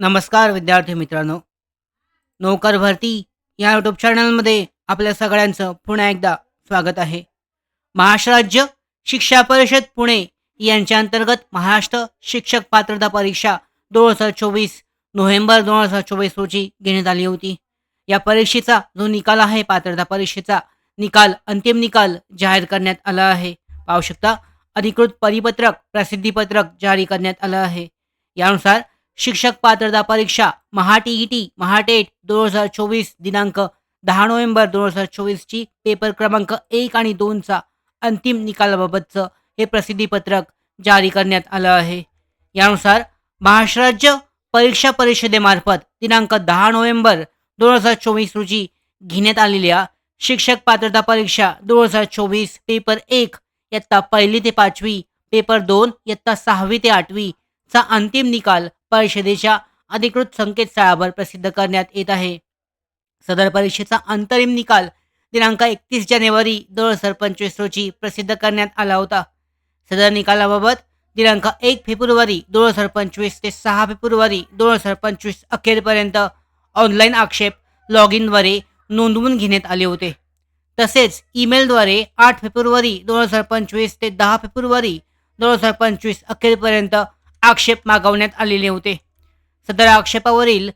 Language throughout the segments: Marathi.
नमस्कार विद्यार्थी मित्रांनो. नोकर भरती या यूट्यूब चॅनलमध्ये आपल्या सगळ्यांचं पुन्हा एकदा स्वागत आहे. महाराष्ट्र राज्य शिक्षा परिषद पुणे यांच्या अंतर्गत महाराष्ट्र शिक्षक पात्रता परीक्षा दोन हजार चोवीस नोव्हेंबर दोन हजार चोवीस रोजी घेण्यात आली होती. या परीक्षेचा जो निकाल आहे पात्रता परीक्षेचा निकाल अंतिम निकाल जाहीर करण्यात आला आहे. पाहू शकता अधिकृत परिपत्रक प्रसिद्धीपत्रक जारी करण्यात आलं आहे. यानुसार शिक्षक पात्रता परीक्षा महाटी ई टी महाटेट दोन हजार चोवीस दिनांक दहा नोव्हेंबर दोन हजार चोवीसची पेपर क्रमांक एक आणि दोनचा अंतिम निकालाबाबतचं हे प्रसिद्धीपत्रक जारी करण्यात आलं आहे. यानुसार महाराष्ट्र राज्य परीक्षा परिषदेमार्फत दिनांक दहा नोव्हेंबर दोन हजार चोवीस रोजी घेण्यात आलेल्या शिक्षक पात्रता परीक्षा दोन हजार चोवीस पेपर एक इयत्ता पहिली ते पाचवी पेपर दोन इयत्ता सहावी ते आठवी चा अंतिम निकाल परिषदेच्या अधिकृत संकेतस्थळावर प्रसिद्ध करण्यात येत आहे. सदर परीक्षेचा अंतरिम निकाल दिनांक एकतीस जानेवारी दोन हजार पंचवीस रोजी प्रसिद्ध करण्यात आला होता. सदर निकालाबाबत दिनांक एक फेब्रुवारी दोन हजार पंचवीस ते सहा फेब्रुवारी दोन हजार पंचवीस अखेरपर्यंत ऑनलाईन आक्षेप लॉग इनद्वारे नोंदवून घेण्यात आले होते. तसेच ईमेलद्वारे आठ फेब्रुवारी दोन हजार पंचवीस ते दहा फेब्रुवारी दोन हजार पंचवीस अखेरपर्यंत आक्षेप मागवण्यात आलेले होते. सदर आक्षेपावरील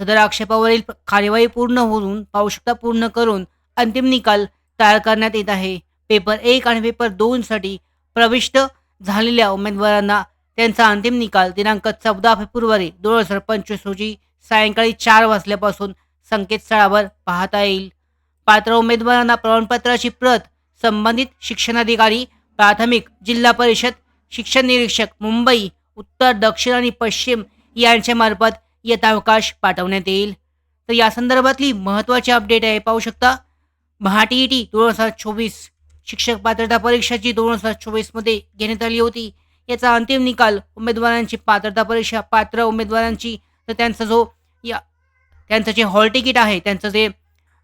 सदर आक्षेपावरील कार्यवाही पूर्ण होऊन आवश्यकता पूर्ण करून अंतिम निकाल तयार करण्यात येत आहे. पेपर एक आणि पेपर दोनसाठी प्रविष्ट झालेल्या उमेदवारांना त्यांचा अंतिम निकाल दिनांक चौदा फेब्रुवारी दोन हजार पंचवीस रोजी सायंकाळी चार वाजल्यापासून संकेतस्थळावर पाहता येईल. पात्र उमेदवारांना प्रमाणपत्राची प्रत संबंधित शिक्षणाधिकारी प्राथमिक जिल्हा परिषद शिक्षण निरीक्षक मुंबई उत्तर दक्षिण आणि पश्चिम यांच्या मार्फत यथावकाश पाठवण्यात येईल. तर या संदर्भातली महत्त्वाची अपडेट आहे पाहू शकता. महा टी दोन हजार चोवीस शिक्षक पात्रता परीक्षा जी दोन हजार चोवीसमध्ये घेण्यात आली होती. याचा अंतिम निकाल उमेदवारांची पात्रता परीक्षा पात्र उमेदवारांची तर त्यांचा जो या त्यांचं जे हॉल तिकीट आहे त्यांचं जे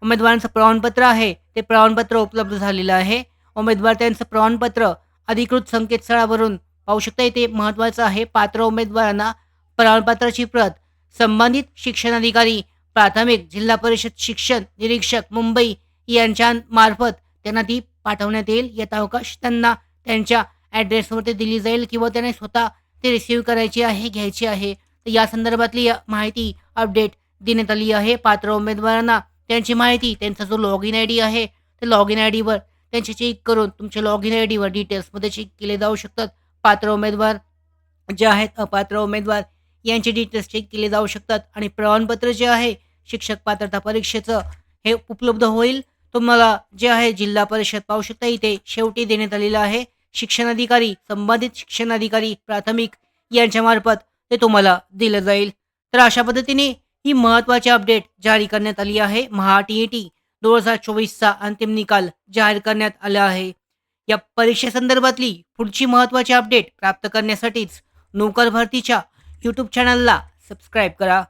उमेदवारांचं प्रमाणपत्र आहे ते प्रमाणपत्र उपलब्ध झालेलं आहे. उमेदवार त्यांचं प्रमाणपत्र अधिकृत संकेतस्थळावरून. पाहू शकता येथे महत्त्वाचं आहे पात्र उमेदवारांना प्रमाणपत्राची प्रत संबंधित शिक्षणाधिकारी प्राथमिक जिल्हा परिषद शिक्षण निरीक्षक मुंबई यांच्यामार्फत त्यांना ती पाठवण्यात येईल. यथावकाश त्यांना त्यांच्या ॲड्रेसवरती दिली जाईल किंवा त्याने स्वतः ते रिसिव्ह करायची आहे घ्यायची आहे. तर या संदर्भातली माहिती अपडेट देण्यात आली आहे. पात्र उमेदवारांना त्यांची माहिती त्यांचा जो लॉग इन आय डी आहे त्या लॉग इन आय डीवर त्यांचे चेक करून तुमच्या लॉग इन आय डीवर डिटेल्समध्ये चेक केले जाऊ शकतात. पात्र उमेदवार जे आहेत अपात्र उमेदवार यांचे डिटेल्स चेक केले जाऊ शकतात. आणि प्रमाणपत्र जे आहे शिक्षक पात्रता परीक्षेचं हे उपलब्ध होईल. तुम्हाला जे आहे जिल्हा परिषद पाहू शकता. इथे शेवटी देण्यात आलेलं आहे शिक्षणाधिकारी संबंधित शिक्षणाधिकारी प्राथमिक यांच्यामार्फत ते तुम्हाला दिलं जाईल. तर अशा पद्धतीने ही महत्त्वाची अपडेट जारी करण्यात आली आहे. महा टी ई टी दोन हजार चोवीसचा अंतिम निकाल जाहीर करण्यात आला आहे. या परीक्षेसंदर्भातली पुढची महत्त्वाची अपडेट प्राप्त करण्यासाठीच नोकर भरतीच्या यूट्यूब चॅनलला सबस्क्राईब करा.